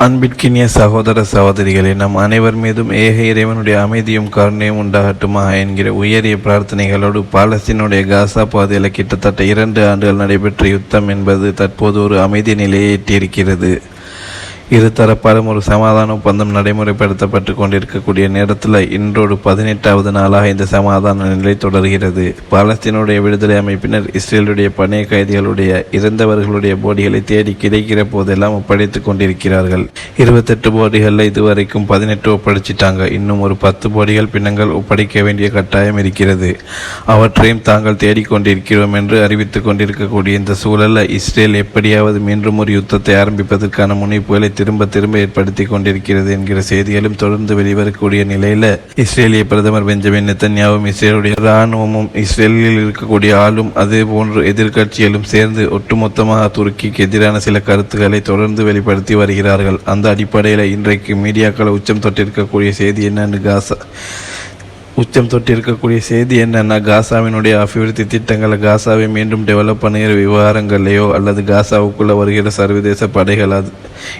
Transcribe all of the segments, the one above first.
அன்பிற்கினிய சகோதர சகோதரிகளே நம் அனைவர் மீதும் ஏக இறைவனுடைய அமைதியும் கருணையும் உண்டாகட்டுமா என்கிற உயரிய பிரார்த்தனைகளோடு பாலஸ்தீனுடைய காசா பகுதியில் கிட்டத்தட்ட இரண்டு ஆண்டுகள் நடைபெற்ற யுத்தம் என்பது தற்போது ஒரு அமைதி நிலையை எட்டியிருக்கிறது இருதரப்பாலும் ஒரு சமாதான ஒப்பந்தம் நடைமுறைப்படுத்தப்பட்டு கொண்டிருக்கக்கூடிய நேரத்தில் இன்றோடு பதினெட்டாவது நாளாக இந்த சமாதான நிலை தொடர்கிறது. பாலஸ்தீனுடைய விடுதலை அமைப்பினர் இஸ்ரேலுடைய பணைய கைதிகளுடைய இறந்தவர்களுடைய போடிகளை தேடி கிடைக்கிற போதெல்லாம் ஒப்படைத்துக் கொண்டிருக்கிறார்கள். இருபத்தெட்டு போடிகளில் இதுவரைக்கும் பதினெட்டு ஒப்படைச்சிட்டாங்க. இன்னும் ஒரு பத்து போடிகள் பின்னங்கள் ஒப்படைக்க வேண்டிய கட்டாயம் இருக்கிறது. அவற்றையும் தாங்கள் தேடிக்கொண்டிருக்கிறோம் என்று அறிவித்துக் கொண்டிருக்கக்கூடிய இந்த சூழலில் இஸ்ரேல் எப்படியாவது மீண்டும் ஒரு யுத்தத்தை ஆரம்பிப்பதற்கான முனைப்புகளை திரும்ப திரும்ப ஏற்படுத்தி கொண்டிருக்கிறது என்கிற செய்திகளும் தொடர்ந்து வெளிவரக்கூடிய நிலையில இஸ்ரேலிய பிரதமர் பெஞ்சமின் நெத்தன்யாவும் இஸ்ரேலுடைய இராணுவமும் இஸ்ரேலில் இருக்கக்கூடிய ஆளும் அதே போன்று எதிர்கட்சிகளும் சேர்ந்து ஒட்டுமொத்தமாக துருக்கிக்கு எதிரான சில கருத்துக்களை தொடர்ந்து வெளிப்படுத்தி வருகிறார்கள். அந்த அடிப்படையில் இன்றைக்கு மீடியாக்களை உச்சம் தொட்டிருக்கக்கூடிய செய்தி என்னன்னு காசா உச்சம் தொட்டிருக்கக்கூடிய செய்தி என்னன்னா காசாவினுடைய அபிவிருத்தி திட்டங்களை காசாவை மீண்டும் டெவலப் பண்ணுகிற விவகாரங்களையோ அல்லது காசாவுக்குள்ள வருகிற சர்வதேச படைகள் அது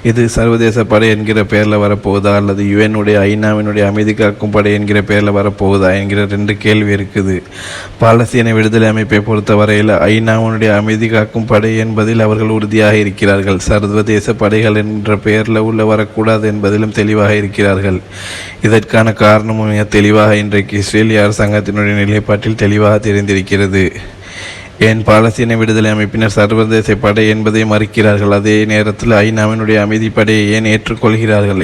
இது சர்வதேச படை என்கிற பெயரில் வரப்போகுதா? அல்லது யுஎனுடைய ஐநாவினுடைய அமைதி காக்கும் படை என்கிற பெயரில் வரப்போகுதா என்கிற ரெண்டு கேள்வி இருக்குது. பாலஸ்தீன விடுதலை அமைப்பை பொறுத்தவரையில் ஐநாவினுடைய அமைதி காக்கும் படை என்பதில் அவர்கள் உறுதியாக இருக்கிறார்கள். சர்வதேச படைகள் என்ற பெயரில் உள்ள வரக்கூடாது என்பதிலும் தெளிவாக இருக்கிறார்கள். இதற்கான காரணமும் மிக தெளிவாக இன்றைக்கு இஸ்ரேலிய அரசாங்கத்தினுடைய நிலைப்பாட்டில் தெளிவாக தெரிந்திருக்கிறது. ஏன் பாலஸ்தீன விடுதலை அமைப்பினர் சர்வதேச படை என்பதை மறுக்கிறார்கள். அதே நேரத்தில் ஐநாவினுடைய அமைதி படையை ஏன் ஏற்றுக்கொள்கிறார்கள்?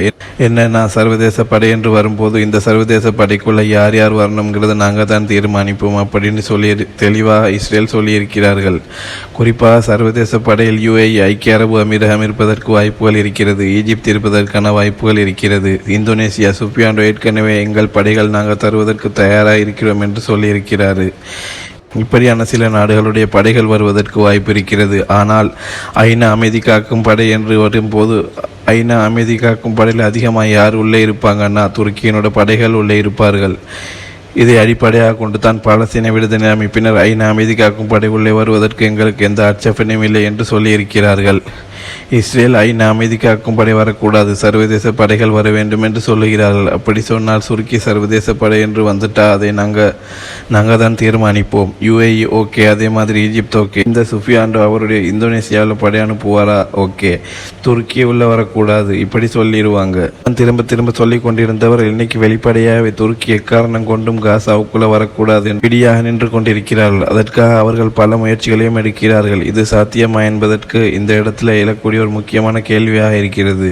என்னன்னா சர்வதேச படை என்று வரும்போது இந்த சர்வதேச படைக்குள்ள யார் யார் வரணுங்கிறத நாங்கள் தான் தீர்மானிப்போம் அப்படின்னு சொல்லி தெளிவாக இஸ்ரேல் சொல்லியிருக்கிறார்கள். குறிப்பாக சர்வதேச படையில் யுஏஇ ஐக்கிய அரபு அமீரகம் இருப்பதற்கு வாய்ப்புகள் இருக்கிறது. ஈஜிப்த் இருப்பதற்கான வாய்ப்புகள் இருக்கிறது. இந்தோனேசியா சுப்பியாண்டோ ஏற்கனவே எங்கள் படைகள் நாங்கள் தருவதற்கு தயாராக இருக்கிறோம் என்று சொல்லியிருக்கிறார். இப்படியான சில நாடுகளுடைய படைகள் வருவதற்கு வாய்ப்பு இருக்கிறது. ஆனால் ஐநா அமைதி காக்கும் படை என்று வரும்போது ஐநா அமைதி காக்கும் படையில் அதிகமாக யார் உள்ளே இருப்பாங்கன்னா துருக்கியினோட படைகள் உள்ளே இருப்பார்கள். இதை அடிப்படையாக கொண்டு தான் பாலஸ்தீன விடுதலை அமைப்பினர் ஐநா அமைதி காக்கும் படை உள்ளே வருவதற்கு எங்களுக்கு எந்த ஆட்சேபனையும் இல்லை என்று சொல்லியிருக்கிறார்கள். இஸ்ரேல் ஐநா அமைதி காக்கும் படை வரக்கூடாது. சர்வதேச படைகள் வர வேண்டும் என்று சொல்லுகிறார்கள். அப்படி சொன்னால் சுருக்கி சர்வதேச படை என்று வந்துட்டா அதை நாங்கள் நாங்கள் தான் தீர்மானிப்போம். யுஏஇ ஓகே அதே மாதிரி ஈஜிப்த் ஓகே. இந்த சுஃபியாண்டோ அவருடைய இந்தோனேசியாவில் படை அனுப்புவாரா? ஓகே. துருக்கி உள்ள வரக்கூடாது. இப்படி சொல்லிடுவாங்க திரும்ப திரும்ப சொல்லிக் கொண்டிருந்தவர் இன்னைக்கு வெளிப்படையாகவே துருக்கி எக்காரணம் கொண்டும் காசாவுக்குள்ள வரக்கூடாது பிடியாக நின்று கொண்டிருக்கிறார்கள். அதற்காக அவர்கள் பல முயற்சிகளையும் எடுக்கிறார்கள். இது சாத்தியமா என்பதற்கு இந்த இடத்துல எழக்கூடிய ஒரு முக்கியமான கேள்வியாக இருக்கிறது.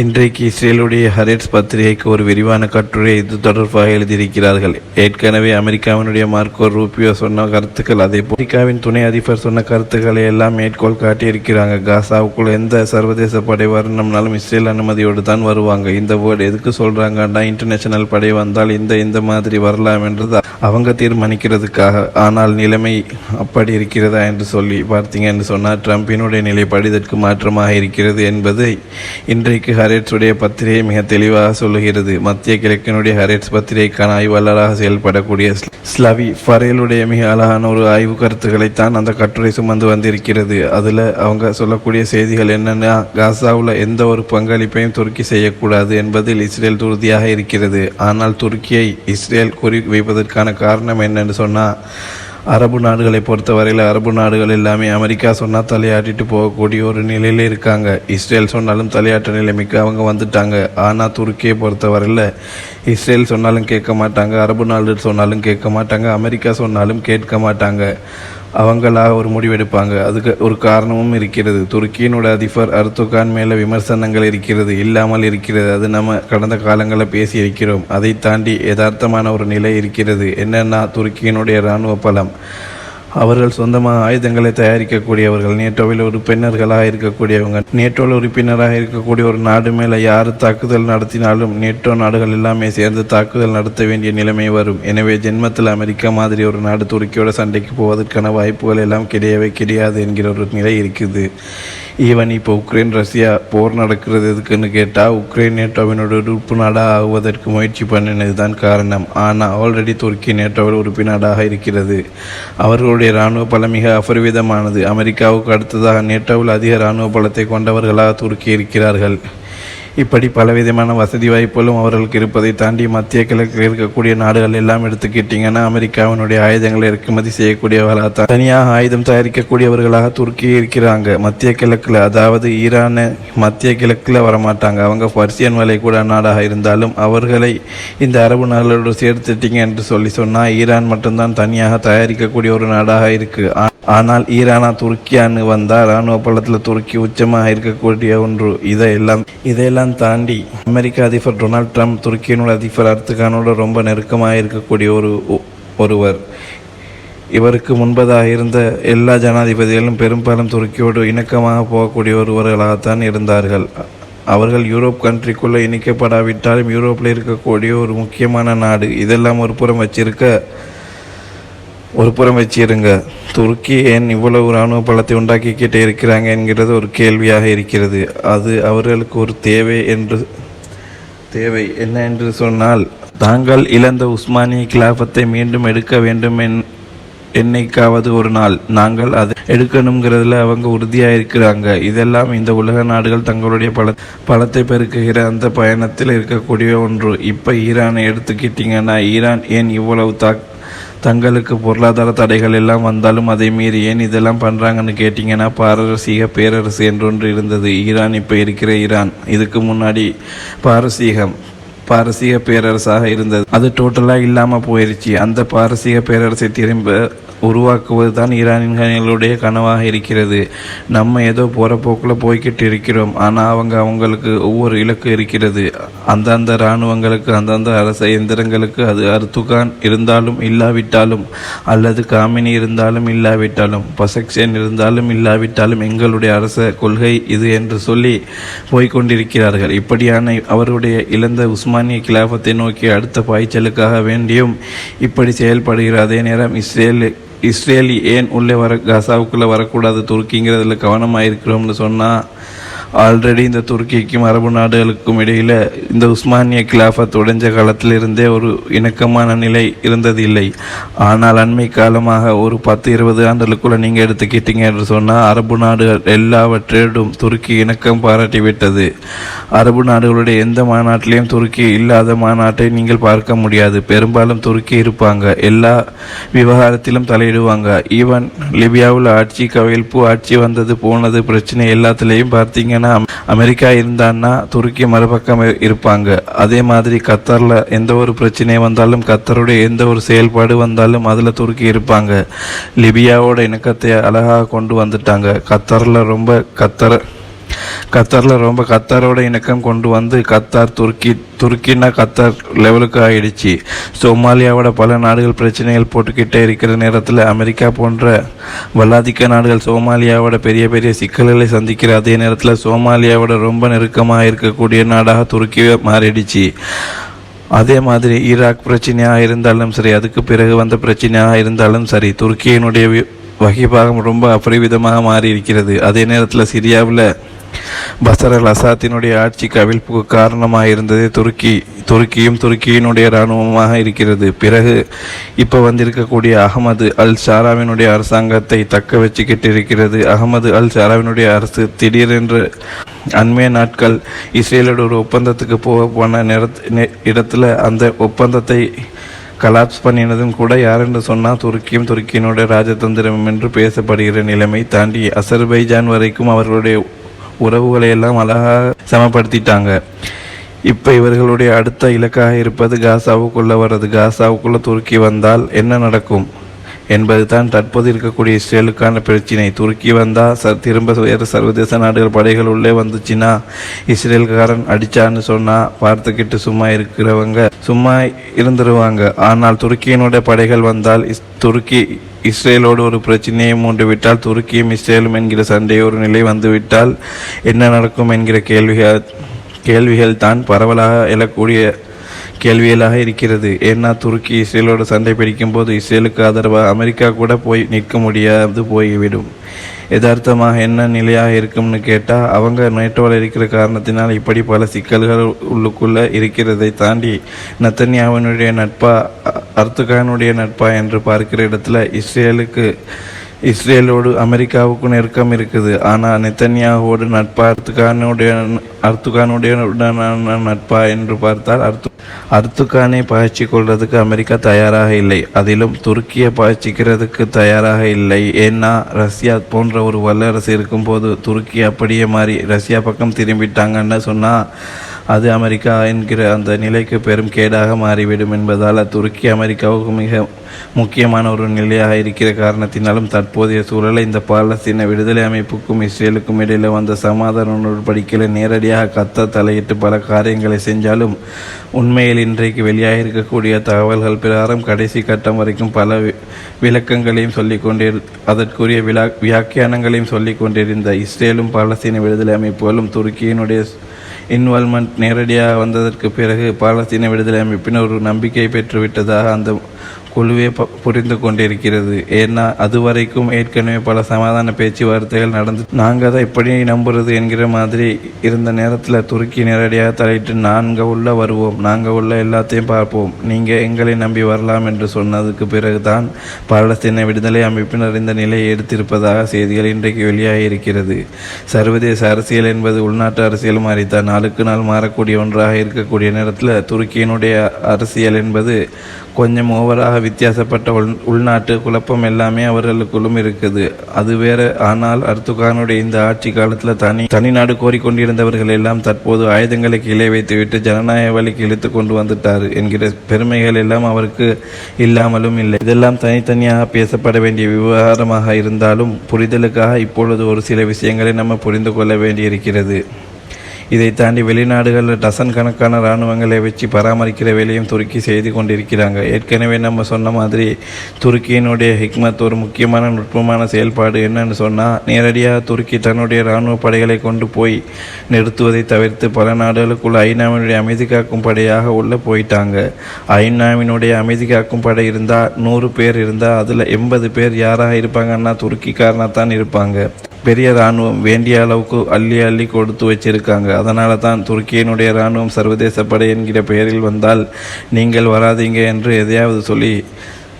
இன்றைக்கு இஸ்ரேலுடைய ஹரேட்ஸ் பத்திரிகைக்கு ஒரு விரிவான கட்டுரை இது தொடர்பாக எழுதியிருக்கிறார்கள். ஏற்கனவே அமெரிக்காவினுடைய மார்க்கோ ரூபியோ சொன்ன கருத்துக்கள் அதே அமெரிக்காவின் துணை அதிபர் சொன்ன கருத்துக்களை எல்லாம் மேற்கோள் காட்டியிருக்கிறாங்க. காசாவுக்குள் எந்த சர்வதேச படை வரணும்னாலும் இஸ்ரேல் அனுமதியோடு தான் வருவாங்க. இந்த வேர்டு எதுக்கு சொல்றாங்கன்னா இன்டர்நேஷனல் படை வந்தால் இந்த இந்த மாதிரி வரலாம் என்றது அவங்க தீர்மானிக்கிறதுக்காக. ஆனால் நிலைமை அப்படி இருக்கிறதா என்று சொல்லி பார்த்தீங்கன்னு சொன்னால் ட்ரம்பினுடைய நிலைப்பாடு இதற்கு மாற்றமாக இருக்கிறது என்பதை இன்றைக்கு ஹரேட்ஸுடைய பத்திரிகை மிக தெளிவாக சொல்லுகிறது. மத்திய கிழக்கினுடைய ஹரேட்ஸ் பத்திரிகைக்கான ஆய்வாளராக செயல்படக்கூடிய ஸ்லவி ஃபரேலுடைய மிக அழகான ஒரு ஆய்வு கருத்துக்களைத்தான் அந்த கட்டுரை சுமந்து வந்திருக்கிறது. அதில் அவங்க சொல்லக்கூடிய செய்திகள் என்னென்னா காசாவில் எந்த ஒரு பங்களிப்பையும் துருக்கி செய்யக்கூடாது என்பதில் இஸ்ரேல் உறுதியாக இருக்கிறது. ஆனால் துருக்கியை இஸ்ரேல் குறி வைப்பதற்கான காரணம் என்னன்னு சொன்னால் அரபு நாடுகளை பொறுத்தவரையில் அரபு நாடுகள் எல்லாமே அமெரிக்கா சொன்னால் தலையாட்டிட்டு போகக்கூடிய ஒரு நிலையில் இருக்காங்க. இஸ்ரேல் சொன்னாலும் தலையாட்ட நிலைமைக்கு அவங்க வந்துட்டாங்க. ஆனால் துருக்கியை பொறுத்தவரையில் இஸ்ரேல் சொன்னாலும் கேட்க மாட்டாங்க. அரபு நாடு சொன்னாலும் கேட்க மாட்டாங்க. அமெரிக்கா சொன்னாலும் கேட்க மாட்டாங்க. அவங்களாக ஒரு முடிவெடுப்பாங்க. அதுக்கு ஒரு காரணமும் இருக்கிறது. துருக்கியினோட அதிபர் அர்துகான் மேலே விமர்சனங்கள் இருக்கிறது இல்லாமல் இருக்கிறது. அது நம்ம கடந்த காலங்களில் பேசி இருக்கிறோம் அதை தாண்டி யதார்த்தமான ஒரு நிலை இருக்கிறது. என்னன்னா துருக்கியினுடைய இராணுவ பலம். அவர்கள் சொந்தமாக ஆயுதங்களை தயாரிக்கக்கூடியவர்கள் நேட்டோவில் உறுப்பினர்களாக இருக்கக்கூடியவங்க நேட்டோவில் உறுப்பினராக இருக்கக்கூடிய ஒரு நாடு மேலே யார் தாக்குதல் நடத்தினாலும் நேட்டோ நாடுகள் எல்லாமே சேர்ந்து தாக்குதல் நடத்த வேண்டிய நிலைமை வரும். எனவே ஜென்மத்தில் அமெரிக்கா மாதிரி ஒரு நாடு துருக்கியோட சண்டைக்கு போவதற்கான வாய்ப்புகள் எல்லாம் கிடையவே கிடையாது என்கிற ஒரு நிலை இருக்குது. ஈவன் இப்போ உக்ரைன் ரஷ்யா போர் நடக்கிறது எதுக்குன்னு கேட்டால் உக்ரைன் நேட்டோவினோட உறுப்பு நாடாக ஆகுவதற்கு முயற்சி பண்ணினது தான் காரணம். ஆனால் ஆல்ரெடி துருக்கி நேட்டோவில் உறுப்பு நாடாக இருக்கிறது. அவர்களுடைய இராணுவ பலம் மிக அபரிவிதமானது. அமெரிக்காவுக்கு அடுத்ததாக நேட்டோவில் அதிக இராணுவ பலத்தை கொண்டவர்களாக துருக்கி இருக்கிறார்கள். இப்படி பலவிதமான வசதி வாய்ப்புகளும் அவர்களுக்கு இருப்பதை தாண்டி மத்திய கிழக்கில் இருக்கக்கூடிய நாடுகள் எல்லாம் எடுத்துக்கிட்டிங்கன்னா அமெரிக்காவினுடைய ஆயுதங்களை இறக்குமதி செய்யக்கூடியவர்களாக தான் தனியாக ஆயுதம் தயாரிக்கக்கூடியவர்களாக துருக்கி இருக்கிறாங்க. மத்திய கிழக்கில் அதாவது ஈரானை மத்திய கிழக்கில் வரமாட்டாங்க. அவங்க பர்சியன் கூட நாடாக இருந்தாலும் அவர்களை இந்த அரபு நாடுகளோடு சேர்த்துட்டீங்க என்று சொல்லி சொன்னால் ஈரான் மட்டும்தான் தனியாக தயாரிக்கக்கூடிய ஒரு நாடாக இருக்கு. ஆனால் ஈரானா துருக்கியான்னு வந்தால் இராணுவ பள்ளத்தில் துருக்கி உச்சமாக இருக்கக்கூடிய ஒன்று. இதையெல்லாம் இதையெல்லாம் தாண்டி அமெரிக்க அதிபர் டொனால்ட் ட்ரம்ப் துருக்கியினுடைய அதிபர் அர்த்துகானோட ரொம்ப நெருக்கமாக இருக்கக்கூடிய ஒரு ஒருவர். இவருக்கு முன்பதாக இருந்த எல்லா ஜனாதிபதிகளும் பெரும்பாலும் துருக்கியோடு இணக்கமாக போகக்கூடிய ஒருவர்களாகத்தான் இருந்தார்கள். அவர்கள் யூரோப் கண்ட்ரிக்குள்ளே இணைக்கப்படாவிட்டாலும் யூரோப்பில் இருக்கக்கூடிய ஒரு முக்கியமான நாடு. இதெல்லாம் ஒரு புறம் வச்சிருக்க ஒரு புறம் வச்சிருங்க துருக்கி ஏன் இவ்வளவு இராணுவ பலத்தை உண்டாக்கிக்கிட்டே இருக்கிறாங்க என்கிறது ஒரு கேள்வியாக இருக்கிறது. அது அவர்களுக்கு ஒரு தேவை என்று தேவை என்ன என்று சொன்னால் தாங்கள் இழந்த உஸ்மானிய கிலாபத்தை மீண்டும் எடுக்க வேண்டும் என் என்னைக்காவது ஒரு நாள். நாங்கள் அதை எடுக்கணுங்கிறதுல அவங்க உறுதியாக இருக்கிறாங்க இதெல்லாம் இந்த உலக நாடுகள் தங்களுடைய பல பலத்தை பெருக்குகிற அந்த பயணத்தில் இருக்கக்கூடிய ஒன்று. இப்போ ஈரானை எடுத்துக்கிட்டிங்கன்னா ஈரான் ஏன் இவ்வளவு தாக் தங்களுக்கு பொருளாதார தடைகள் எல்லாம் வந்தாலும் அதை மீறி ஏன் இதெல்லாம் பண்ணுறாங்கன்னு கேட்டிங்கன்னா பாரசீக பேரரசு என்றொன்று இருந்தது. ஈரான் இப்போ இருக்கிற ஈரான். இதுக்கு முன்னாடி பாரசீகம் பாரசீக பேரரசாக இருந்தது. அது டோட்டலாக இல்லாமல் போயிருச்சு. அந்த பாரசீக பேரரசை திரும்ப உருவாக்குவது தான் ஈரானியர்களுடைய கனவாக இருக்கிறது. நம்ம ஏதோ போகிற போக்கில் போய்கிட்டு இருக்கிறோம். ஆனால் அவங்க அவங்களுக்கு ஒவ்வொரு இலக்கு இருக்கிறது. அந்தந்த இராணுவங்களுக்கு அந்தந்த அரச எந்திரங்களுக்கு அது அர்துகான் இருந்தாலும் இல்லாவிட்டாலும் அல்லது காமினி இருந்தாலும் இல்லாவிட்டாலும் பசக்சேன் இருந்தாலும் இல்லாவிட்டாலும் எங்களுடைய அரச கொள்கை இது என்று சொல்லி போய்க்கொண்டிருக்கிறார்கள். இப்படியான அவருடைய இழந்த உஸ்மானிய கிலாபத்தை நோக்கி அடுத்த பாய்ச்சலுக்காக வேண்டியும் இப்படி செயல்படுகிற அதே நேரம் இஸ்ரேல் இஸ்ரேல் ஏன் உள்ளே வர காசாவுக்குள்ளே வரக்கூடாது துருக்கிங்கிறதுல கவனமாக இருக்கிறோம்னு சொன்னால் ஆல்ரெடி இந்த துருக்கிக்கும் அரபு நாடுகளுக்கும் இடையில் இந்த உஸ்மானிய கிலாஃபத் உடைஞ்ச காலத்திலிருந்தே ஒரு இணக்கமான நிலை இருந்தது இல்லை ஆனால் அண்மை காலமாக ஒரு பத்து இருபது ஆண்டுகளுக்குள்ள நீங்கள் எடுத்துக்கிட்டீங்க என்று சொன்னால் அரபு நாடுகள் எல்லாவற்றிலும் துருக்கி இணக்கம் பாராட்டிவிட்டது. அரபு நாடுகளுடைய எந்த மாநாட்டிலையும் துருக்கி இல்லாத மாநாட்டை நீங்கள் பார்க்க முடியாது. பெரும்பாலும் துருக்கி இருப்பாங்க. எல்லா விவகாரத்திலும் தலையிடுவாங்க. ஈவன் லிபியாவில் ஆட்சி கவிழ்ப்பு ஆட்சி வந்தது போனது பிரச்சனை எல்லாத்துலேயும் பார்த்தீங்கன்னா அமெரிக்கா இருந்தான்னா துருக்கி மறுபக்கம் இருப்பாங்க. அதே மாதிரி கத்தரில் எந்த ஒரு பிரச்சனை வந்தாலும் கத்தருடைய எந்த ஒரு செயல்பாடு வந்தாலும் அதில் துருக்கி இருப்பாங்க. லிபியாவோட இணக்கத்தை அழகாக கொண்டு வந்துட்டாங்க. கத்தரில் ரொம்ப கத்தர் கத்தாரில் ரொம்ப கத்தாரோட இணக்கம் கொண்டு வந்து கத்தார் துருக்கி துருக்கின்னா கத்தார் லெவலுக்கு ஆயிடுச்சு. சோமாலியாவோட பல நாடுகள் பிரச்சனைகள் போட்டுக்கிட்டே இருக்கிற நேரத்தில் அமெரிக்கா போன்ற வல்லாதிக்க நாடுகள் சோமாலியாவோட பெரிய பெரிய சிக்கல்களை சந்திக்கிற அதே நேரத்தில் சோமாலியாவோட ரொம்ப நெருக்கமாக இருக்கக்கூடிய நாடாக துருக்கியே மாறிடுச்சு. அதே மாதிரி ஈராக் பிரச்சனையாக இருந்தாலும் சரி அதுக்கு பிறகு வந்த பிரச்சனையாக இருந்தாலும் சரி துருக்கியினுடைய வகைபாகம் ரொம்ப அபரிவிதமாக மாறி இருக்கிறது அதே நேரத்தில் சிரியாவில் பசர் அல் அசாத்தினுடைய ஆட்சி கவிழ்ப்புக்கு காரணமாக இருந்தது துருக்கி துருக்கியும் துருக்கியினுடைய இராணுவமாக இருக்கிறது. பிறகு இப்போ வந்திருக்கக்கூடிய அகமது அல் ஷாராவினுடைய அரசாங்கத்தை தக்க வச்சுக்கிட்டு இருக்கிறது அகமது அல் ஷாராவினுடைய அரசு திடீரென்று அண்மைய நாட்கள் இஸ்ரேலோட ஒரு ஒப்பந்தத்துக்கு போக போன நேரத் இடத்துல அந்த ஒப்பந்தத்தை கலாப்ஸ் பண்ணினதும் கூட யாரென்று சொன்னால் துருக்கியும் துருக்கியினுடைய ராஜதந்திரம் என்று பேசப்படுகிற நிலைமை தாண்டி அசர்பைஜான் வரைக்கும் அவர்களுடைய உறவுகளை எல்லாம் அழகாக சமப்படுத்திட்டாங்க. இப்போ இவர்களுடைய அடுத்த இலக்காக இருப்பது காசாவுக்குள்ளே வர்றது. காசாவுக்குள்ளே துருக்கி வந்தால் என்ன நடக்கும்? என்பது தான் தற்போது இருக்கக்கூடிய இஸ்ரேலுக்கான பிரச்சினை. துருக்கி வந்தால் ச திரும்ப வேறு சர்வதேச நாடுகள் படைகள் உள்ளே வந்துச்சுன்னா இஸ்ரேல்காரன் அடிச்சான்னு சொன்னால் பார்த்துக்கிட்டு சும்மா இருக்கிறவங்க சும்மா இருந்துருவாங்க. ஆனால் துருக்கியினுடைய படைகள் வந்தால் இஸ் துருக்கி இஸ்ரேலோடு ஒரு பிரச்சனையை மூண்டு விட்டால் துருக்கியும் இஸ்ரேலும் என்கிற சண்டை ஒரு நிலை வந்துவிட்டால் என்ன நடக்கும் என்கிற கேள்விகள் கேள்விகள் தான் பரவலாக எழக்கூடிய கேள்வியலாக இருக்கிறது. ஏன்னா துருக்கி இஸ்ரேலோடு சண்டை பிடிக்கும் போது இஸ்ரேலுக்கு ஆதரவாக அமெரிக்கா கூட போய் நிற்க முடியாது போய்விடும். யதார்த்தமாக என்ன நிலையாக இருக்கும்னு கேட்டால் அவங்க நேட்டோவில் இருக்கிற காரணத்தினால் இப்படி பல சிக்கல்கள் உள்ளுக்குள்ளே இருக்கிறதை தாண்டி நத்தன்யாவினுடைய நட்பா அர்த்துகானுடைய நட்பா என்று பார்க்கிற இடத்துல இஸ்ரேலுக்கு இஸ்ரேலோடு அமெரிக்காவுக்கு நெருக்கம் இருக்குது. ஆனால் நெத்தன்யாவோடு நட்பா அர்த்துகானுடைய அர்த்துகானுடைய உடனான நட்பா என்று பார்த்தால் அர்த்து அர்த்துகானை பயிற்சி கொள்வதற்கு அமெரிக்கா தயாராக இல்லை. அதிலும் துருக்கியை பயிற்சிக்கிறதுக்கு தயாராக இல்லை. ஏன்னா ரஷ்யா போன்ற ஒரு வல்லரசு இருக்கும்போது துருக்கி அப்படியே மாறி ரஷ்யா பக்கம் திரும்பிட்டாங்கன்னு சொன்னால் அது அமெரிக்கா என்கிற அந்த நிலைக்கு பெரும் கேடாக மாறிவிடும் என்பதால் துருக்கி அமெரிக்காவுக்கு மிக முக்கியமான ஒரு நிலையாக இருக்கிற காரணத்தினாலும் தற்போதைய சூழலை இந்த பாலஸ்தீன விடுதலை அமைப்புக்கும் இஸ்ரேலுக்கும் இடையில் வந்த சமாதான உடன்படிக்கையில் நேரடியாக கத்த தலையிட்டு பல காரியங்களை செஞ்சாலும் உண்மையில் இன்றைக்கு வெளியாக இருக்கக்கூடிய தகவல்கள் பிரகாரம் கடைசி கட்டம் வரைக்கும் பல விளக்கங்களையும் சொல்லிக்கொண்டே அதற்குரிய விழா வியாக்கியானங்களையும் சொல்லிக்கொண்டிருந்த இஸ்ரேலும் பாலஸ்தீன விடுதலை அமைப்புகளும் துருக்கியினுடைய இன்வால்மெண்ட் நேரடியாக வந்ததற்கு பிறகு பாலஸ்தீன விடுதலை அமைப்பினர் ஒரு நம்பிக்கை பெற்றுவிட்டதாக அந்த குழுவே ப- புரிந்து கொண்டிருக்கிறது. ஏன்னா அதுவரைக்கும் ஏற்கனவே பல சமாதான பேச்சுவார்த்தைகள் நடந்து நாங்கள் தான் எப்படி நம்புறது என்கிற மாதிரி இருந்த நேரத்தில் துருக்கி நேரடியாக தலையிட்டு நாங்கள் உள்ள வருவோம். நாங்கள் உள்ள எல்லாத்தையும் பார்ப்போம். நீங்கள் எங்களை நம்பி வரலாம் என்று சொன்னதுக்கு பிறகுதான் பாலஸ்தீன விடுதலை அமைப்பினர் இந்த நிலையை எடுத்திருப்பதாக செய்திகள் இன்றைக்கு வெளியாகி இருக்கிறது சர்வதேச அரசியல் என்பது உள்நாட்டு அரசியல் மாறித்தான். நாளுக்கு நாள் மாறக்கூடிய ஒன்றாக இருக்கக்கூடிய நேரத்தில் துருக்கியினுடைய அரசியல் என்பது கொஞ்சம் ஓவராக வித்தியாசப்பட்ட உள் உள்நாட்டு குழப்பம் எல்லாமே அவர்களுக்குள்ளும் இருக்குது. அது வேற ஆனால் அர்த்துகானுடைய இந்த ஆட்சி காலத்தில் தனி தனிநாடு கோரிக்கொண்டிருந்தவர்கள் எல்லாம் தற்போது ஆயுதங்களை கீழே வைத்துவிட்டு ஜனநாயக வழிக்கு இழுத்து கொண்டு வந்துட்டார் என்கிற பெருமைகள் எல்லாம் அவருக்கு இல்லாமலும் இல்லை. இதெல்லாம் தனித்தனியாக பேசப்பட வேண்டிய விவகாரமாக இருந்தாலும் புரிதலுக்காக இப்பொழுது ஒரு சில விஷயங்களை நம்ம புரிந்து கொள்ள வேண்டியிருக்கிறது. இதை தாண்டி வெளிநாடுகளில் டசன் கணக்கான இராணுவங்களை வச்சு பராமரிக்கிற வேலையும் துருக்கி செய்து கொண்டிருக்கிறாங்க. ஏற்கனவே நம்ம சொன்ன மாதிரி துருக்கியினுடைய ஹிக்மத் ஒரு முக்கியமான நுட்பமான செயல்பாடு என்னன்னு சொன்னால் நேரடியாக துருக்கி தன்னுடைய இராணுவ படைகளை கொண்டு போய் நிறுத்துவதை தவிர்த்து பல நாடுகளுக்குள்ள ஐநாவினுடைய அமைதி காக்கும் படையாக உள்ளே போயிட்டாங்க. ஐநாவினுடைய அமைதி காக்கும் படை இருந்தால் நூறு பேர் இருந்தால் அதில் எண்பது பேர் யாராக இருப்பாங்கன்னா துருக்கிக்காரனாக தான் இருப்பாங்க. பெரிய இராணுவம் வேண்டிய அளவுக்கு அள்ளி அள்ளி கொடுத்து வச்சிருக்காங்க. அதனால தான் துருக்கியினுடைய இராணுவம் சர்வதேச படை என்கிற பெயரில் வந்தால் நீங்கள் வராதீங்க என்று எதையாவது சொல்லி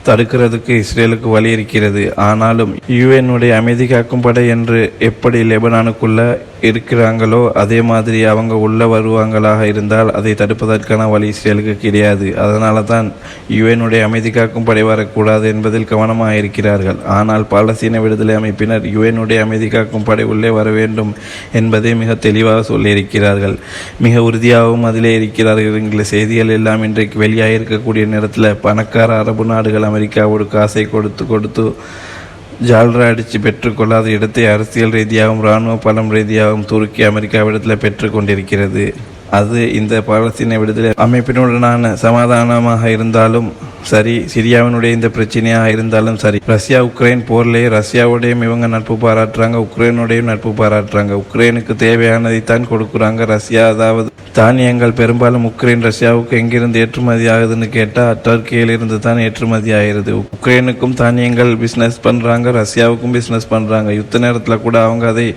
தடுக்கிறதுக்கு இஸ்ரேலுக்கு வழி இருக்கிறது. ஆனாலும் யுஎன்னுடைய அமைதி காக்கும் படை என்று எப்படி லெபனானுக்குள்ள இருக்கிறாங்களோ அதே மாதிரி அவங்க உள்ளே வருவாங்களாக இருந்தால் அதை தடுப்பதற்கான வழி இஸ்ரேலுக்கு கிடையாது. அதனால தான் யுஎனுடைய அமைதி காக்கும் படை வரக்கூடாது என்பதில் கவனமாக இருக்கிறார்கள் ஆனால் பாலஸ்தீன விடுதலை அமைப்பினர் யுஎனுடைய அமைதி காக்கும் படை உள்ளே வர வேண்டும் என்பதை மிக தெளிவாக சொல்லியிருக்கிறார்கள். மிக உறுதியாகவும் அதிலே இருக்கிறார்கள். என்கிற செய்திகள் எல்லாம் இன்றைக்கு வெளியாக இருக்கக்கூடிய நேரத்தில் பணக்கார அரபு நாடுகள் அமெரிக்காவோடு காசை கொடுத்து கொடுத்து ஜால்ரா அடித்து பெற்றுக்கொள்ளாத இடத்தை அரசியல் ரீதியாகவும் இராணுவ பலம் ரீதியாகவும் துருக்கி அமெரிக்காவிடத்தில் பெற்றுக்கொண்டிருக்கிறது. அது இந்த பாலஸ்தீன விடுதலை அமைப்பினுடனான சமாதானமாக இருந்தாலும் சரி சிரியாவினுடைய இந்த பிரச்சனையாக இருந்தாலும் சரி. ரஷ்யா உக்ரைன் போர்லேயே ரஷ்யாவுடையும் இவங்க நட்பு பாராட்டுறாங்க உக்ரைனுடையும் நட்பு பாராட்டுறாங்க. உக்ரைனுக்கு தேவையானதை தான் கொடுக்குறாங்க ரஷ்யா. அதாவது தானியங்கள் பெரும்பாலும் உக்ரைன் ரஷ்யாவுக்கு எங்கிருந்து ஏற்றுமதி ஆகுதுன்னு கேட்டால் டர்க்கியிலிருந்து தான் ஏற்றுமதி ஆகிறது. உக்ரைனுக்கும் தானியங்கள் பிஸ்னஸ் பண்ணுறாங்க ரஷ்யாவுக்கும் பிஸ்னஸ் பண்ணுறாங்க யுத்த நேரத்தில் கூட அவங்க அதை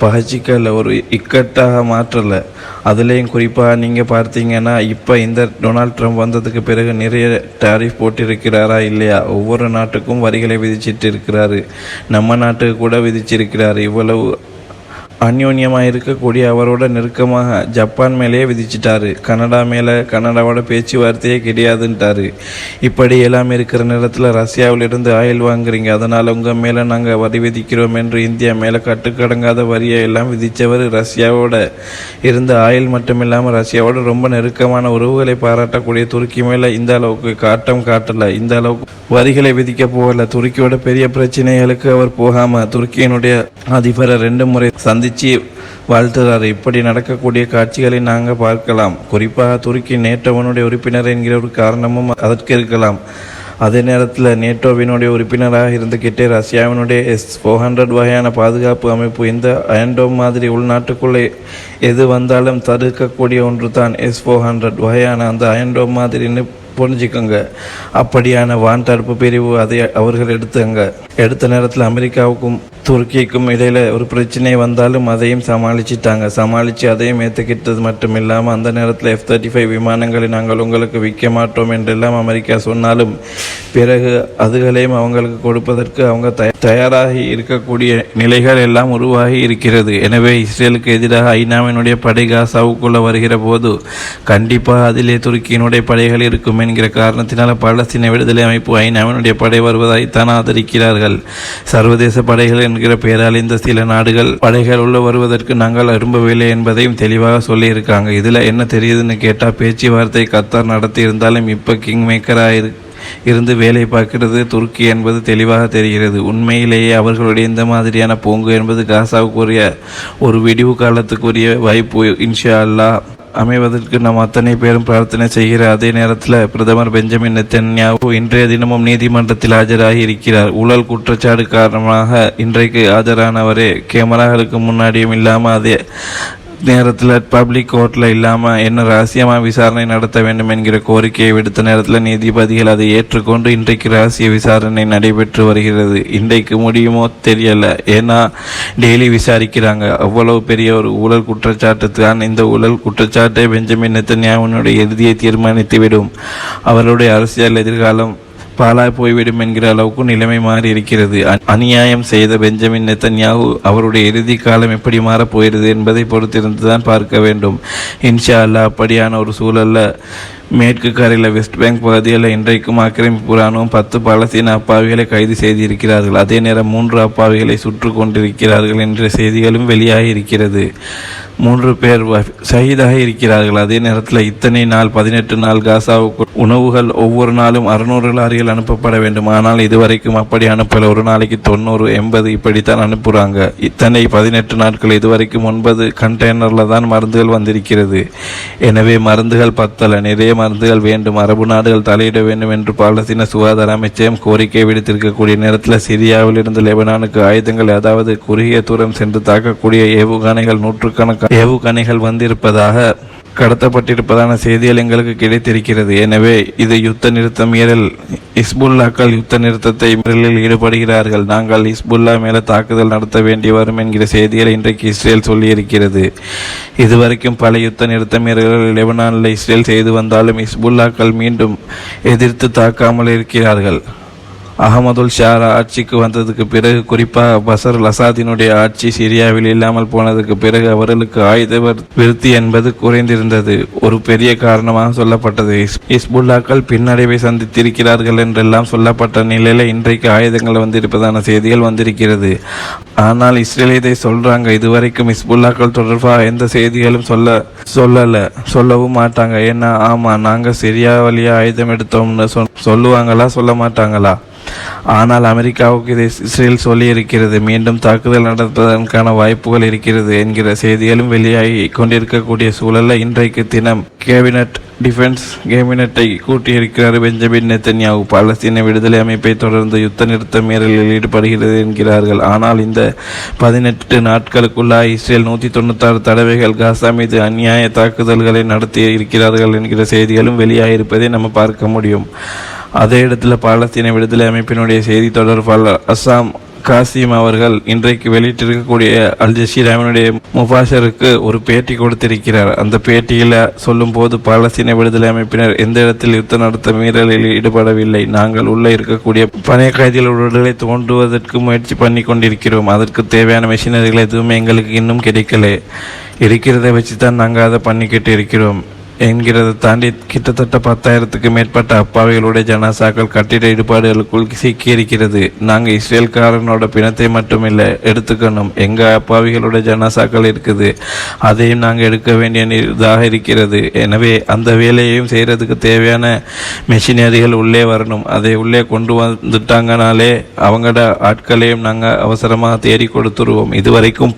பகச்சிக்கல ஒரு இக்கட்டாக மாற்றலை. அதுலேயும் குறிப்பாக நீங்கள் பார்த்தீங்கன்னா இப்போ இந்த டொனால்ட் ட்ரம்ப் வந்ததுக்கு பிறகு நிறைய டாரிஃப் போட்டிருக்கிறாரா இல்லையா? ஒவ்வொரு நாட்டுக்கும் வரிகளை விதிச்சிட்டு இருக்கிறாரு. நம்ம நாட்டுக்கு கூட விதிச்சிருக்கிறார். இவ்வளவு அந்யோன்யமாக இருக்கக்கூடிய அவரோட நெருக்கமாக ஜப்பான் மேலேயே விதிச்சிட்டாரு. கனடா மேலே கனடாவோட பேச்சுவார்த்தையே கிடையாதுன்ட்டாரு. இப்படி எல்லாம் இருக்கிற நேரத்தில் ரஷ்யாவிலிருந்து ஆயில் வாங்குறீங்க. அதனால் உங்கள் மேலே நாங்கள் வரி விதிக்கிறோம் என்று இந்தியா மேலே கட்டுக்கடங்காத வரியை எல்லாம் விதித்தவர் ரஷ்யாவோட. இருந்த ஆயில் மட்டும் இல்லாமல் ரஷ்யாவோட ரொம்ப நெருக்கமான உறவுகளை பாராட்டக்கூடிய துருக்கி மேலே இந்த அளவுக்கு காட்டம் காட்டலை. இந்த அளவுக்கு வரிகளை விதிக்க போகல. துருக்கியோட பெரிய பிரச்சனைகளுக்கு அவர் போகாமல் துருக்கியினுடைய அதிபரை ரெண்டு முறை சந்தி சந்திச்சு வாழ்த்துறாரு இப்படி நடக்கக்கூடிய காட்சிகளை நாங்கள் பார்க்கலாம். குறிப்பாக துருக்கி நேட்டோவனுடைய உறுப்பினர் என்கிற ஒரு காரணமும் அதற்கு இருக்கலாம். அதே நேரத்தில் நேட்டோவினுடைய உறுப்பினராக இருந்துக்கிட்டே ரஷ்யாவினுடைய எஸ் ஃபோர் ஹண்ட்ரட் வகையான பாதுகாப்பு அமைப்பு இந்த அயன்டோம் மாதிரி உள்நாட்டுக்குள்ளே எது வந்தாலும் தடுக்கக்கூடிய ஒன்று தான் எஸ் ஃபோர் ஹண்ட்ரட் வகையான அந்த அயன்டோம் மாதிரின்னு புரிஞ்சுக்கோங்க. அப்படியான வான் தடுப்பு பிரிவு அதை அவர்கள் எடுத்தாங்க. எடுத்த நேரத்தில் அமெரிக்காவுக்கும் துருக்கிக்கும் இடையில் ஒரு பிரச்சனை வந்தாலும் அதையும் சமாளிச்சிட்டாங்க. சமாளித்து அதையும் ஏற்றுக்கிட்டது மட்டும் இல்லாமல் அந்த நேரத்தில் எஃப் தேர்ட்டி ஃபைவ் விமானங்களை நாங்கள் உங்களுக்கு விற்க மாட்டோம் என்றெல்லாம் அமெரிக்கா சொன்னாலும் பிறகு அதுகளையும் அவங்களுக்கு கொடுப்பதற்கு அவங்க தய தயாராகி இருக்கக்கூடிய நிலைகள் எல்லாம் உருவாகி இருக்கிறது. எனவே இஸ்ரேலுக்கு எதிராக ஐநாவினுடைய படை காசாவுக்குள்ளே வருகிற போது கண்டிப்பாக அதிலே துருக்கியினுடைய படைகள் இருக்கும் என்கிற காரணத்தினால் பலஸ்தீன விடுதலை அமைப்பு ஐநாவினுடைய படை வருவதைத்தான் ஆதரிக்கிறார்கள். சர்வதேச படைகள் என்கிற பெயரால் இந்த சில நாடுகள் படைகள் உள்ள வருவதற்கு நாங்கள் விரும்பவில்லை என்பதையும் தெளிவாக சொல்லியிருக்காங்க. இதில் என்ன தெரியுதுன்னு கேட்டால் பேச்சுவார்த்தை கத்தார் நடத்தி இருந்தாலும் இப்போ கிங் மேக்கராக இருந்து வேலை பார்க்கிறது துருக்கி என்பது தெளிவாக தெரிகிறது. உண்மையிலேயே அவர்களுடைய இந்த மாதிரியான போங்கு என்பது காசாவுக்குரிய ஒரு விடிவு காலத்துக்குரிய வாய்ப்பு இன்ஷா அல்லா அமைவதற்கு நாம் அத்தனை பேரும் பிரார்த்தனை செய்கிற அதே நேரத்தில் பிரதமர் பெஞ்சமின் நெத்தன்யாவு இன்றைய தினமும் நீதிமன்றத்தில் ஆஜராகி இருக்கிறார். ஊழல் குற்றச்சாட்டு காரணமாக இன்றைக்கு ஆஜரானவரே. கேமராக்களுக்கு முன்னாடியும் இல்லாமல் அதே நேரத்தில் பப்ளிக் கோர்ட்டில் இல்லாமல் என்ன ரகசியமாக விசாரணை நடத்த வேண்டும் என்கிற கோரிக்கையை விடுத்த நேரத்தில் நீதிபதிகள் அதை ஏற்றுக்கொண்டு இன்றைக்கு ரகசிய விசாரணை நடைபெற்று வருகிறது. இன்றைக்கு முடியுமோ தெரியல. ஏன்னா டெய்லி விசாரிக்கிறாங்க. அவ்வளவு பெரிய ஒரு ஊழல் குற்றச்சாட்டு தான் இந்த ஊழல் குற்றச்சாட்டை பெஞ்சமின் நெத்தன்யாவினுடைய இறுதியை தீர்மானித்துவிடும். அவருடைய அரசியல் எதிர்காலம் பாலாய் போய்விடும் என்கிற அளவுக்கு நிலைமை மாறி இருக்கிறது. அநியாயம் செய்த பெஞ்சமின் நெத்தன்யாகு அவருடைய இறுதி காலம் எப்படி மாறப் போகிறது என்பதை பொறுத்திருந்து தான் பார்க்க வேண்டும். இன்ஷா அல்லாஹ் அப்படியான ஒரு சூழல்ல மேற்கு கரையில் வெஸ்ட் பேங்க் பகுதியில் இன்றைக்கும் ஆக்கிரமிப்பு ராணுவம் பத்து பாலஸ்தீன அப்பாவிகளை கைது செய்திருக்கிறார்கள். அதே நேரம் மூன்று அப்பாவிகளை சுற்று கொண்டிருக்கிறார்கள் என்ற செய்திகளும் வெளியாகி இருக்கிறது. மூன்று பேர் வ- ஷஹீதாக இருக்கிறார்கள். அதே நேரத்தில் இத்தனை நாள் பதினெட்டு நாள் காசாவுக்கு உணவுகள் ஒவ்வொரு நாளும் அறுநூறு லாரிகள் அனுப்பப்பட வேண்டும். ஆனால் இதுவரைக்கும் அப்படி அனுப்பல. ஒரு நாளைக்கு தொண்ணூறு எண்பது இப்படித்தான் அனுப்புகிறாங்க இத்தனை பதினெட்டு நாட்கள் இதுவரைக்கும் ஒன்பது கண்டெய்னரில் தான் மருந்துகள் வந்திருக்கிறது. எனவே மருந்துகள் பத்தல. நிறைய மருந்துகள் வேண்டும். அரபு நாடுகள் தலையிட வேண்டும் என்று பாலஸ்தீன சுகாதார அமைச்சகம் கோரிக்கை விடுத்திருக்கக்கூடிய நேரத்தில் சிரியாவில் இருந்து லெபனானுக்கு ஆயுதங்கள் அதாவது குறுகிய தூரம் சென்று தாக்கக்கூடிய ஏவுகணைகள் நூற்றுக்கணக்கான ஏவுகணைகள் வந்திருப்பதாக கடத்தப்பட்டிருப்பதான செய்திகள் எங்களுக்கு கிடைத்திருக்கிறது. எனவே இது யுத்த நிறுத்த மீறல் இஸ்புல்லாக்கள் யுத்த நிறுத்தத்தை மீறலில் ஈடுபடுகிறார்கள். நாங்கள் இஸ்புல்லா மேலே தாக்குதல் நடத்த வேண்டி வரும் என்கிற செய்திகளை இன்றைக்கு இஸ்ரேல் சொல்லியிருக்கிறது. இதுவரைக்கும் பல யுத்த நிறுத்த மீறல்கள் லெபனானில் இஸ்ரேல் செய்து வந்தாலும் இஸ்புல்லாக்கள் மீண்டும் எதிர்த்து தாக்காமல் இருக்கிறார்கள். அகமதுல் ஷாரா ஆட்சிக்கு வந்ததுக்கு பிறகு குறிப்பாக பசர் லசாதினுடைய ஆட்சி சிரியாவில் இல்லாமல் போனதுக்கு பிறகு அவர்களுக்கு ஆயுத விருத்தி என்பது குறைந்திருந்தது. ஒரு பெரிய காரணமாக சொல்லப்பட்டது. இஸ்- இஸ்புல்லாக்கள் பின்னடைவை சந்தித்திருக்கிறார்கள் என்றெல்லாம் சொல்லப்பட்ட நிலையில இன்றைக்கு ஆயுதங்கள் வந்திருப்பதான செய்திகள் வந்திருக்கிறது. ஆனால் இஸ்ரேல் இதை சொல்றாங்க. இதுவரைக்கும் இஸ்புல்லாக்கள் தொடர்பாக எந்த செய்திகளும் சொல்ல சொல்லல. சொல்லவும் மாட்டாங்க. ஏன்னா ஆமா நாங்க சிரியா வழியா ஆயுதம் எடுத்தோம்னு சொல் சொல்லுவாங்களா சொல்ல மாட்டாங்களா? ஆனால் அமெரிக்காவுக்கு இதை இஸ்ரேல் சொல்லியிருக்கிறது மீண்டும் தாக்குதல் நடப்பதற்கான வாய்ப்புகள் இருக்கிறது என்கிற செய்திகளும் வெளியாகி கொண்டிருக்கக்கூடிய சூழல்ல இன்றைக்கு தினம் கேபினட் டிஃபென்ஸ் கேபினட்டை கூட்டியிருக்கிறார் பெஞ்சமின் நெத்தன்யாவு பாலஸ்தீன விடுதலை அமைப்பை தொடர்ந்து யுத்த நிறுத்த மீறலில் ஈடுபடுகிறது என்கிறார்கள். ஆனால் இந்த பதினெட்டு நாட்களுக்குள்ளாக இஸ்ரேல் நூற்றி தொண்ணூத்தாறு தடவைகள் காசா மீது அநியாய தாக்குதல்களை நடத்தி இருக்கிறார்கள் என்கிற செய்திகளும் வெளியாகியிருப்பதை நம்ம பார்க்க முடியும். அதே இடத்துல பாலஸ்தீன விடுதலை அமைப்பினுடைய செய்தி தொடர்பாளர் அஸ்ஸாம் காசிம் அவர்கள் இன்றைக்கு வெளியிட்டிருக்கக்கூடிய அல் ஜசீராமனுடைய முபாஷருக்கு ஒரு பேட்டி கொடுத்திருக்கிறார். அந்த பேட்டியில் சொல்லும்போது பாலஸ்தீன விடுதலை அமைப்பினர் எந்த இடத்தில் யுத்தம் நடத்த மீறலில் ஈடுபடவில்லை. நாங்கள் உள்ளே இருக்கக்கூடிய பணைய கைதிகள் உடல்களை தோன்றுவதற்கு முயற்சி பண்ணி கொண்டிருக்கிறோம். அதற்கு தேவையான மெஷினரிகள் எதுவுமே எங்களுக்கு இன்னும் கிடைக்கல. இருக்கிறத வச்சு தான் நாங்கள் அதை பண்ணிக்கிட்டு இருக்கிறோம். என்கிறதை தாண்டி கிட்டத்தட்ட பத்தாயிரத்துக்கு மேற்பட்ட அப்பாவிகளுடைய ஜனாசாக்கள் கட்டிட இடுபாடுகளுக்குள் சிக்கியிருக்கிறது. நாங்கள் இஸ்ரேல்காரனோட பிணத்தை மட்டுமில்லை எடுத்துக்கணும். எங்கள் அப்பாவிகளோட ஜனாசாக்கள் இருக்குது. அதையும் நாங்கள் எடுக்க வேண்டிய இதாக இருக்கிறது. எனவே அந்த வேலையையும் செய்கிறதுக்கு தேவையான மெஷினரிகள் உள்ளே வரணும். அதை உள்ளே கொண்டு வந்துட்டாங்கனாலே அவங்களோட ஆட்களையும் நாங்கள் அவசரமாக தேடி கொடுத்துருவோம். இதுவரைக்கும்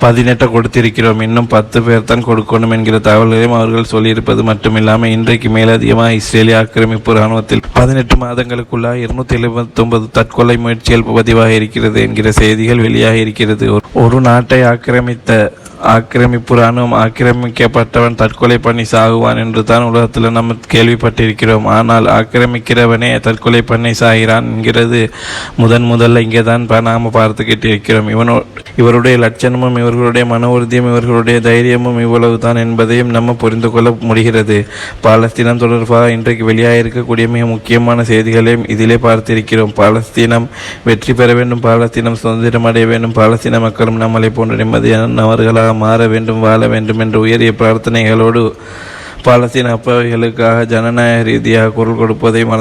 பதினெட்டை கொடுத்திருக்கிறோம். இன்னும் பத்து பேர் தான் கொடுக்கணும் என்கிற தகவல்களையும் அவர்கள் சொல்லியிருப்பது மட்டுமில்லாமல் இன்றைக்கு மேலதிகமாக இஸ்ரேலிய ஆக்கிரமிப்பு இராணுவத்தில் பதினெட்டு மாதங்களுக்குள்ளாக இருநூத்தி எழுபத்தி ஒன்பது தற்கொலை முயற்சிகள் பதிவாக இருக்கிறது என்கிற செய்திகள் வெளியாக இருக்கிறது. ஒரு- நாட்டை ஆக்கிரமித்த ஆக்கிரமிப்பு இராணுவம் ஆக்கிரமிக்கப்பட்டவன் தற்கொலை பண்ணி சாகுவான் என்று தான் உலகத்தில் நம்ம கேள்விப்பட்டிருக்கிறோம். ஆனால் ஆக்கிரமிக்கிறவனே தற்கொலை பண்ணி சாகிறான் என்கிறது முதன் முதல்ல இங்கே தான் நாம் பார்த்துக்கிட்டு இருக்கிறோம். இவனோ இவருடைய லட்சணமும் இவர்களுடைய மன உறுதியும் இவர்களுடைய தைரியமும் இவ்வளவு தான் என்பதையும் நம்ம புரிந்து கொள்ள முடிகிறது. பாலஸ்தீனம் தொடர்பாக இன்றைக்கு வெளியாகிருக்கக்கூடிய மிக முக்கியமான செய்திகளையும் இதிலே பார்த்திருக்கிறோம். பாலஸ்தீனம் வெற்றி பெற வேண்டும் பாலஸ்தீனம் சுதந்திரம் அடைய வேண்டும் பாலஸ்தீன மக்களும் நம்மளை போன்ற நிம்மதியானவர்களாக மாற வேண்டும் வாழ வேண்டும் என்ற உயரிய பிரார்த்தனைகளோடு பாலஸ்தீன அப்பாவிகளுக்காக ஜனநாயக ரீதியாக குரல் கொடுப்பதை மறந்து